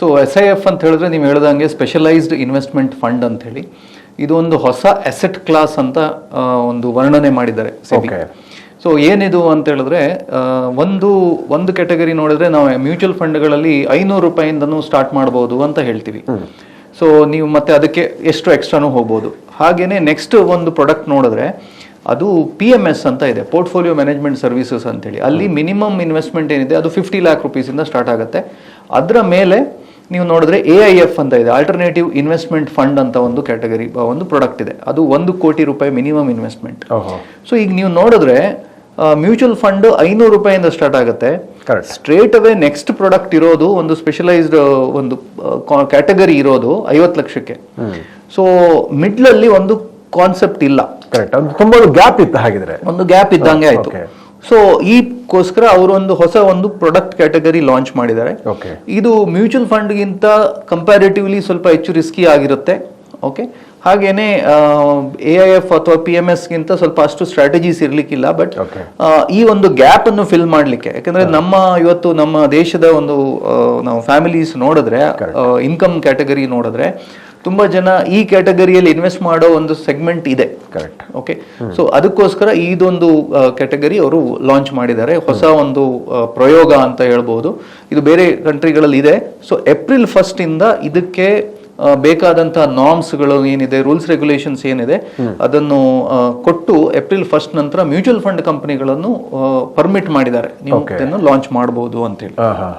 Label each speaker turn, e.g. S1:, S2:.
S1: So S I F ಅಂತ ಹೇಳಿದ್ರೆ ನೀವು ಹೇಳ್ದಂಗೆ ಸ್ಪೆಷಲೈಸ್ಡ್ ಇನ್ವೆಸ್ಟ್ಮೆಂಟ್ ಫಂಡ್ ಅಂತ ಹೇಳಿ. ಇದು ಒಂದು ಹೊಸ ಅಸೆಟ್ ಕ್ಲಾಸ್ ಅಂತ ಒಂದು ವರ್ಣನೆ ಮಾಡಿದ್ದಾರೆ. ಸೊ ಏನಿದು ಅಂತ ಹೇಳಿದ್ರೆ ಒಂದು ಒಂದು ಕ್ಯಾಟಗರಿ ನೋಡಿದ್ರೆ ನಾವು ಮ್ಯೂಚುವಲ್ ಫಂಡ್ಗಳಲ್ಲಿ ಐನೂರು ರೂಪಾಯಿಂದನೂ ಸ್ಟಾರ್ಟ್ ಮಾಡ್ಬೋದು ಅಂತ ಹೇಳ್ತೀವಿ. ಸೊ ನೀವು ಮತ್ತೆ ಅದಕ್ಕೆ ಎಷ್ಟು ಎಕ್ಸ್ಟ್ರಾನು ಹೋಗ್ಬೋದು. ಹಾಗೇನೆ ನೆಕ್ಸ್ಟ್ ಒಂದು ಪ್ರಾಡಕ್ಟ್ ನೋಡಿದ್ರೆ ಅದು ಪಿ ಎಂ ಎಸ್ ಅಂತ ಇದೆ ಪೋರ್ಟ್ಫೋಲಿಯೋ ಮ್ಯಾನೇಜ್ಮೆಂಟ್ ಸರ್ವಿಸಸ್ ಅಂತೇಳಿ ಅಲ್ಲಿ ಮಿನಿಮಮ್ ಇನ್ವೆಸ್ಟ್ಮೆಂಟ್ ಏನಿದೆ ಅದು ಫಿಫ್ಟಿ ಲ್ಯಾಕ್ ರುಪೀಸಿಂದ ಸ್ಟಾರ್ಟ್ ಆಗುತ್ತೆ. ಅದರ ಮೇಲೆ ನೀವು ನೋಡಿದ್ರೆ ಎ ಐ ಎಫ್ ಅಂತ ಇದೆ. ಆಲ್ಟರ್ನೇಟಿವ್ ಇನ್ವೆಸ್ಟ್ಮೆಂಟ್ ಫಂಡ್ ಅಂತ ಒಂದು ಕ್ಯಾಟಗರಿ ಒಂದು ಪ್ರಾಡಕ್ಟ್ ಇದೆ. ಅದು ಒಂದು ಕೋಟಿ ರೂಪಾಯಿ ಮಿನಿಮಮ್ ಇನ್ವೆಸ್ಟ್ಮೆಂಟ್ ಸೊ ಈಗ ನೀವು ನೋಡಿದ್ರೆ ಮ್ಯೂಚುವಲ್ ಫಂಡ್ ಐನೂರು ರೂಪಾಯಿಂದ ಸ್ಟಾರ್ಟ್ ಆಗುತ್ತೆ. ಸ್ಟ್ರೇಟ್ ಅವೇ ನೆಕ್ಸ್ಟ್ ಪ್ರಾಡಕ್ಟ್ ಇರೋದು ಒಂದು ಸ್ಪೆಷಲೈಸ್ಡ್ ಒಂದು ಕ್ಯಾಟಗರಿ ಇರೋದು ಐವತ್ತು ಲಕ್ಷಕ್ಕೆ. ಸೊ ಮಿಡ್ಲಲ್ಲಿ ಒಂದು ಕಾನ್ಸೆಪ್ಟ್ ಇಲ್ಲ.
S2: ಕರೆಕ್ಟ್ ತುಂಬಾ ಗ್ಯಾಪ್ ಇತ್ತು ಹಾಗಿದ್ರೆ.
S1: ಒಂದು ಗ್ಯಾಪ್ ಇದ್ದಂಗೆ ಆಯ್ತು. ಸೊ ಈಗೋಸ್ಕರ ಅವರು ಒಂದು ಹೊಸ ಒಂದು ಪ್ರಾಡಕ್ಟ್ ಕ್ಯಾಟಗರಿ ಲಾಂಚ್ ಮಾಡಿದ್ದಾರೆ. ಇದು ಮ್ಯೂಚುವಲ್ ಫಂಡ್ಗಿಂತ ಕಂಪ್ಯಾರಿಟಿವ್ಲಿ ಸ್ವಲ್ಪ ಹೆಚ್ಚು ರಿಸ್ಕಿ ಆಗಿರುತ್ತೆ. ಓಕೆ ಹಾಗೇನೆ ಎ ಐ ಎಫ್ ಅಥವಾ ಪಿ ಎಂ ಎಸ್ಗಿಂತ ಸ್ವಲ್ಪ ಅಷ್ಟು ಸ್ಟ್ರಾಟಜೀಸ್ ಇರ್ಲಿಕ್ಕಿಲ್ಲ ಬಟ್ ಈ ಒಂದು ಗ್ಯಾಪ್ ಅನ್ನು ಫಿಲ್ ಮಾಡ್ಲಿಕ್ಕೆ. ಯಾಕಂದ್ರೆ ನಮ್ಮ ಇವತ್ತು ನಮ್ಮ ದೇಶದ ಒಂದು ನಾವು ಫ್ಯಾಮಿಲೀಸ್ ನೋಡಿದ್ರೆ ಇನ್ಕಮ್ ಕ್ಯಾಟಗರಿ ನೋಡಿದ್ರೆ ತುಂಬಾ ಜನ ಈ ಕ್ಯಾಟಗರಿಯಲ್ಲಿ ಇನ್ವೆಸ್ಟ್ ಮಾಡೋ ಒಂದು ಸೆಗ್ಮೆಂಟ್ ಇದೆ.
S2: ಕರೆಕ್ಟ್
S1: ಓಕೆ ಸೊ ಅದಕ್ಕೋಸ್ಕರ ಇದೊಂದು ಕ್ಯಾಟಗರಿ ಅವರು ಲಾಂಚ್ ಮಾಡಿದ್ದಾರೆ. ಹೊಸ ಒಂದು ಪ್ರಯೋಗ ಅಂತ ಹೇಳ್ಬೋದು. ಇದು ಬೇರೆ ಕಂಟ್ರಿಗಳಲ್ಲಿ ಇದೆ. ಸೊ ಏಪ್ರಿಲ್ ಫಸ್ಟ್ ಇಂದ ಇದಕ್ಕೆ ಬೇಕಾದಂತಹ ನಾರ್ಮ್ಸ್ ನಾರ್ಮ್ಸ್ಗಳು ಏನಿದೆ ರೂಲ್ಸ್ ರೆಗ್ಯುಲೇಷನ್ಸ್ ಏನಿದೆ ಅದನ್ನು ಕೊಟ್ಟು ಏಪ್ರಿಲ್ ಫಸ್ಟ್ ನಂತರ ಮ್ಯೂಚುವಲ್ ಫಂಡ್ ಕಂಪನಿಗಳನ್ನು ಪರ್ಮಿಟ್ ಮಾಡಿದ್ದಾರೆ. ನೀವು ಲಾಂಚ್ ಮಾಡಬಹುದು ಅಂತ ಹೇಳಿ.